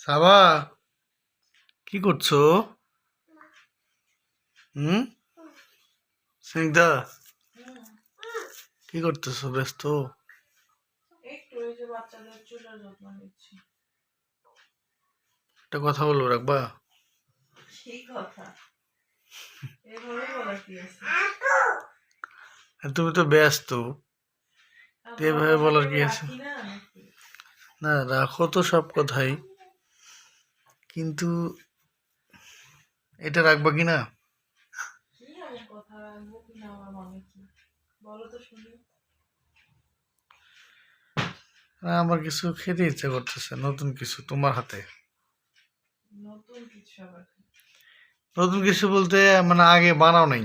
সাবা কি করছ? হুম? স্নিগ্ধা কি করতেছো? ব্যস্ত? একটু কথা বলব রাখবা? তুমি তো ব্যস্ত। এভাবে বলার কি আছে? না রাখো তো সব কথাই। কিন্তু এটা রাখবা কি না আমার কিছু খেতে ইচ্ছে করতেছে, নতুন কিছু তোমার হাতে। নতুন কিছু বলতে মানে আগে বানাও নাই।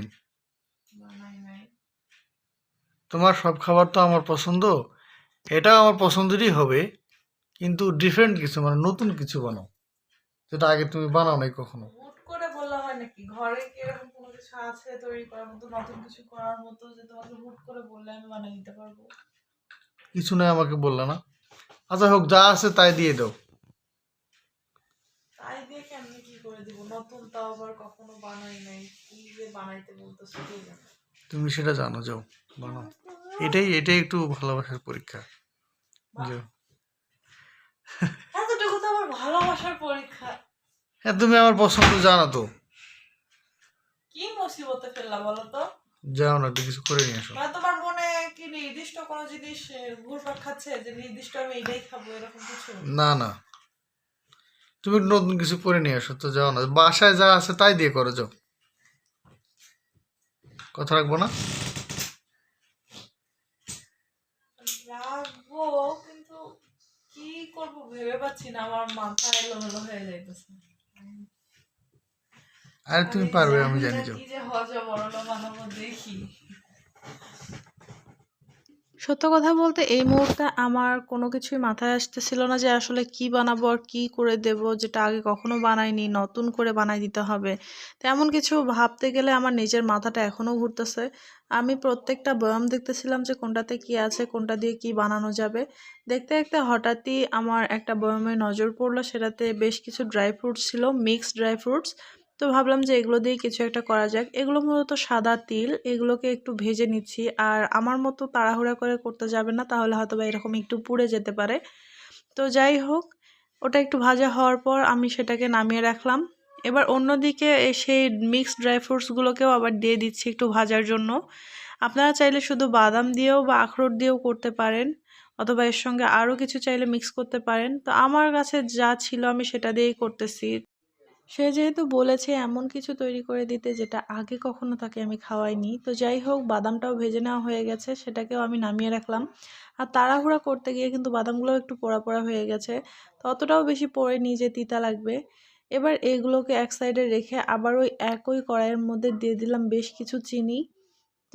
তোমার সব খাবার তো আমার পছন্দ, এটাও আমার পছন্দেরই হবে, কিন্তু ডিফারেন্ট কিছু মানে নতুন কিছু বানাও। যেটা আগে তুমি বানাও নাই কখনো? হুট করে বললে হয় নাকি? ঘরে কি এরকম কোনো কিছু আছে তৈরি করার মতো নতুন কিছু করার মতো যে তোমাকে হুট করে বললে আমি বানিয়ে দিতে পারব? কিছু নয় আমাকে বললে না। আচ্ছা হোক যা আছে তাই দিয়ে দাও। তাই দিয়ে কেমনি কি করে দিব? নতুন তাও আবার কখনো বানাই নাই। কি যে বানাইতে বলতেছো কে জানে? তুমি সেটা জানো যাও বানাও। এটাই এটাই একটু ভালোবাসার পরীক্ষা। যাও। ভালোবাসার পরীক্ষা। হ্যাঁ তুমি আমার পছন্দ জানো তো। কি মুসিবতে ফেললা বলো তো? যাও না একটু কিছু করে নিয়ে আসো। মানে তোমার মনে কি নির্দিষ্ট কোনো জিনিস ঘুরপাক খাচ্ছে যে নির্দিষ্ট আমি এটাই খাব এরকম কিছু? না না। তুমি নতুন কিছু করে নিয়ে আসো তো যাও না। বাসায় যা আছে তাই দিয়ে করো যাও। কথা রাখব না? রাখব করব ভেবে পাচ্ছি না আমার মাথা এলো এলোমেলো হয়ে যাইতেছে। আরে তুমি পারবে আমি জানি কি যে হজ বড়লো বানাবো দেখি। সত্য কথা বলতে এই মুহূর্তে আমার কোনো কিছুই মাথায় আসতেছিল না যে আসলে কি বানাবো আর কি করে দেব, যেটা আগে কখনো বানাইনি, নতুন করে বানাই দিতে হবে। তেমন কিছু ভাবতে গেলে আমার নিজের মাথাটা এখনও ঘুরতেছে। আমি প্রত্যেকটা বয়াম দেখতেছিলাম যে কোনটাতে কি আছে, কোনটা দিয়ে কি বানানো যাবে। দেখতে দেখতে হঠাৎই আমার একটা বয়ামে নজর পড়ল, সেটাতে বেশ কিছু ড্রাই ফ্রুটস ছিল, মিক্সড ড্রাই ফ্রুটস। তো ভাবলাম যে এগুলো দিয়ে কিছু একটা করা যাক। এগুলো মূলত সাদা তিল, এগুলোকে একটু ভেজে নিচ্ছি। আর আমার মতো তাড়াহুড়া করে করতে যাবে না, তাহলে হয়তো বা এরকম একটু পুড়ে যেতে পারে। তো যাই হোক, ওটা একটু ভাজা হওয়ার পর আমি সেটাকে নামিয়ে রাখলাম। এবার অন্যদিকে সেই মিক্সড ড্রাই ফ্রুটসগুলোকেও আবার দিয়ে দিচ্ছি একটু ভাজার জন্য। আপনারা চাইলে শুধু বাদাম দিয়েও বা আখরোট দিয়েও করতে পারেন, অথবা এর সঙ্গে আরও কিছু চাইলে মিক্স করতে পারেন। তো আমার কাছে যা ছিল আমি সেটা দিয়েই করতেছি। সে যেহেতু বলেছে এমন কিছু তৈরি করে দিতে যেটা আগে কখনো তাকে আমি খাওয়াইনি। তো যাই হোক, বাদামটাও ভেজে নেওয়া হয়ে গেছে, সেটাকেও আমি নামিয়ে রাখলাম। আর তাড়াহুড়া করতে গিয়ে কিন্তু বাদামগুলোও একটু পোড়া পোড়া হয়ে গেছে। ততটাও বেশি পড়ে নিজে তিতা লাগবে। এবার এগুলোকে এক সাইডে রেখে আবার ওই একই কড়াইয়ের মধ্যে দিয়ে দিলাম বেশ কিছু চিনি।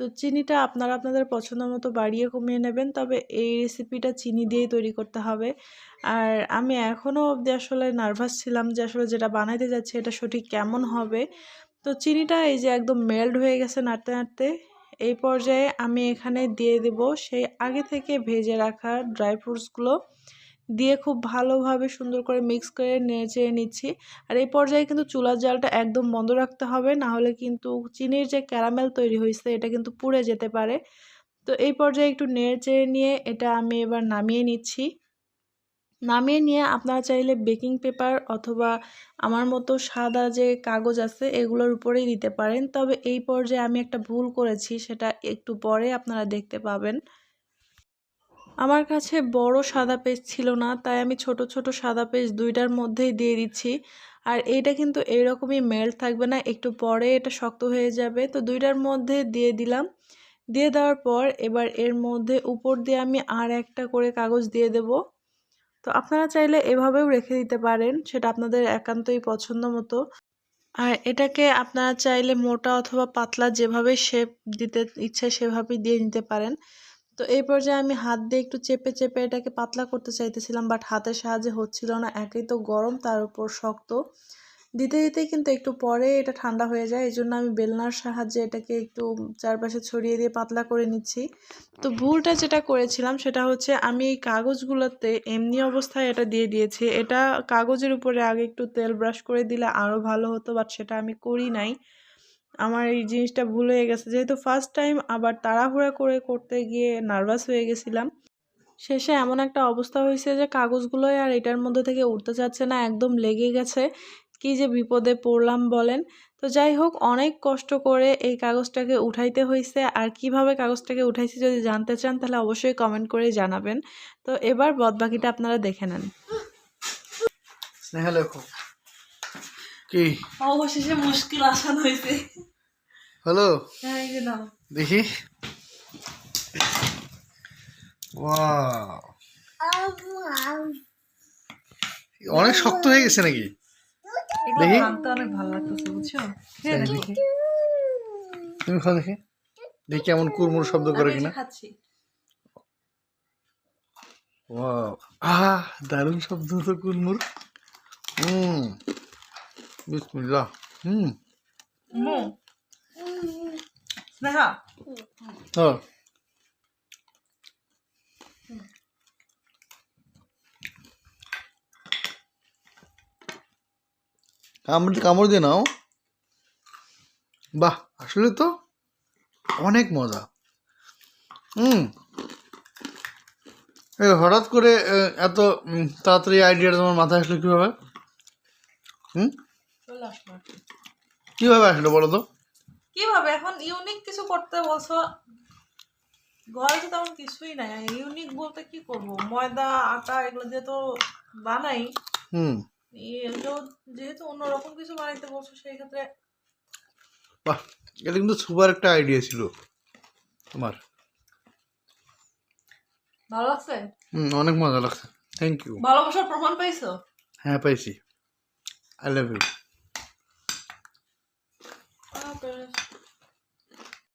তো চিনিটা আপনারা আপনাদের পছন্দ মতো বাড়িয়ে কমিয়ে নেবেন, তবে এই রেসিপিটা চিনি দিয়েই তৈরি করতে হবে। আর আমি এখনও অবধি আসলে নার্ভাস ছিলাম যে আসলে যেটা বানাইতে যাচ্ছি এটা সঠিক কেমন হবে। তো চিনিটা এই যে একদম মেল্ট হয়ে গেছে নাড়তে নাড়তে, এই পর্যায়ে আমি এখানে দিয়ে দেব সেই আগে থেকে ভেজে রাখা ড্রাই ফ্রুটসগুলো দিয়ে খুব ভালোভাবে সুন্দর করে মিক্স করে নেড়ে নিচ্ছি। আর এই পর্যায়ে কিন্তু চুলার জালটা একদম বন্ধ রাখতে হবে না হলে কিন্তু চিনির যে ক্যারামেল তৈরি হয়েছে, এটা কিন্তু পুড়ে যেতে পারে। তো এই পর্যায়ে একটু নেড়ে নিয়ে এটা আমি এবার নামিয়ে নিচ্ছি। নামিয়ে নিয়ে আপনারা চাইলে বেকিং পেপার অথবা আমার মতো সাদা যে কাগজ আছে, এগুলোর উপরেই দিতে পারেন। তবে এই পর্যায়ে আমি একটা ভুল করেছি, সেটা একটু পরে আপনারা দেখতে পাবেন। আমার কাছে বড় সাদা পেজ ছিল না, তাই আমি ছোট ছোট সাদা পেজ দুইটার মধ্যেই দিয়ে দিচ্ছি। আর এইটা কিন্তু এইরকমই মেল্ট থাকবে না, একটু পরে এটা শক্ত হয়ে যাবে। তো দুইটার মধ্যে দিয়ে দিলাম। দিয়ে দেওয়ার পর এবার এর মধ্যে উপর দিয়ে আমি আর একটা করে কাগজ দিয়ে দেব। তো আপনারা চাইলে এভাবেও রেখে দিতে পারেন, সেটা আপনাদের একান্তই পছন্দ মতো। আর এটাকে আপনারা চাইলে মোটা অথবা পাতলা যেভাবে শেপ দিতে ইচ্ছে সেভাবেই দিয়ে নিতে পারেন। তো এই পর্যায়ে আমি হাত দিয়ে একটু চেপে চেপে এটাকে পাতলা করতে চাইতেছিলাম বাট হাতের সাহায্যে হচ্ছিল না। একেই তো গরম, তার উপর শক্ত। দিতে দিতেই কিন্তু একটু পরে এটা ঠান্ডা হয়ে যায়, এই জন্য আমি বেলনার সাহায্যে এটাকে একটু চারপাশে ছড়িয়ে দিয়ে পাতলা করে নিচ্ছি। তো ভুলটা যেটা করেছিলাম সেটা হচ্ছে আমি এই কাগজগুলোতে এমনি অবস্থায় এটা দিয়ে দিয়েছি। এটা কাগজের উপরে আগে একটু তেল ব্রাশ করে দিলে আরও ভালো হতো বাট সেটা আমি করি নাই। আমার এই জিনিসটা ভুল হয়ে গেছে। যেহেতু ফার্স্ট টাইম আবার তাড়াহুড়া করে করতে গিয়ে নার্ভাস হয়ে গেছিলাম, শেষে এমন একটা অবস্থা হয়েছে যে কাগজগুলোই আর এটার মধ্যে থেকে উঠতে চাচ্ছে না, একদম লেগে গেছে। কি যে বিপদে পড়লাম বলেন। তো যাই হোক, অনেক কষ্ট করে এই কাগজটাকে উঠাইতে হয়েছে। আর কীভাবে কাগজটাকে উঠাইছি যদি জানতে চান, তাহলে অবশ্যই কমেন্ট করে জানাবেন। তো এবার বদবাকিটা আপনারা দেখে নেন। স্নেহা লেখো কি? অবশেষে মুশকিল আসান হয়েছে। হ্যালো? হ্যাঁ এই নাও। দেখি. অনেক শক্ত হয়ে গেছে নাকি? দেখি। অনেক ভালো লাগতেছে বুঝছ? তুমি খাও দেখি। দেখি কেমন কুরমুর শব্দ করে কিনা। আহ দারুণ শব্দ তো কুরমুর হুম। বিসমিল্লাহ। হুম। মো। স্নেহা। হ্যাঁ কামড় কামড় দিয়ে নাও। বাহ আসলে তো অনেক মজা। হুম। হঠাৎ করে এত তাড়াতাড়ি আইডিয়াটা তোমার মাথায় আসলো কীভাবে? হুম? কীভাবে আসলো বলো তো? কীভাবে? এখন ইউনিক কিছু করতে বলছো? ঘরে তো তেমন কিছুই নাই। ইউনিক বলতে কি করব? ময়দা আটা এগুলো দিয়ে তো বানাই। হুম। এগুলো যেহেতু অন্যরকম কিছু বানাইতে বলছো সেই ক্ষেত্রে বাহ এটা কিন্তু সুপার একটা আইডিয়া ছিল তোমার। ভালো লাগছে? হুম অনেক মজা লাগছে। থ্যাংক ইউ ভালোবাসার প্রমাণ পাইছো হ্যাঁ পাইছি I love you Bye, brothers.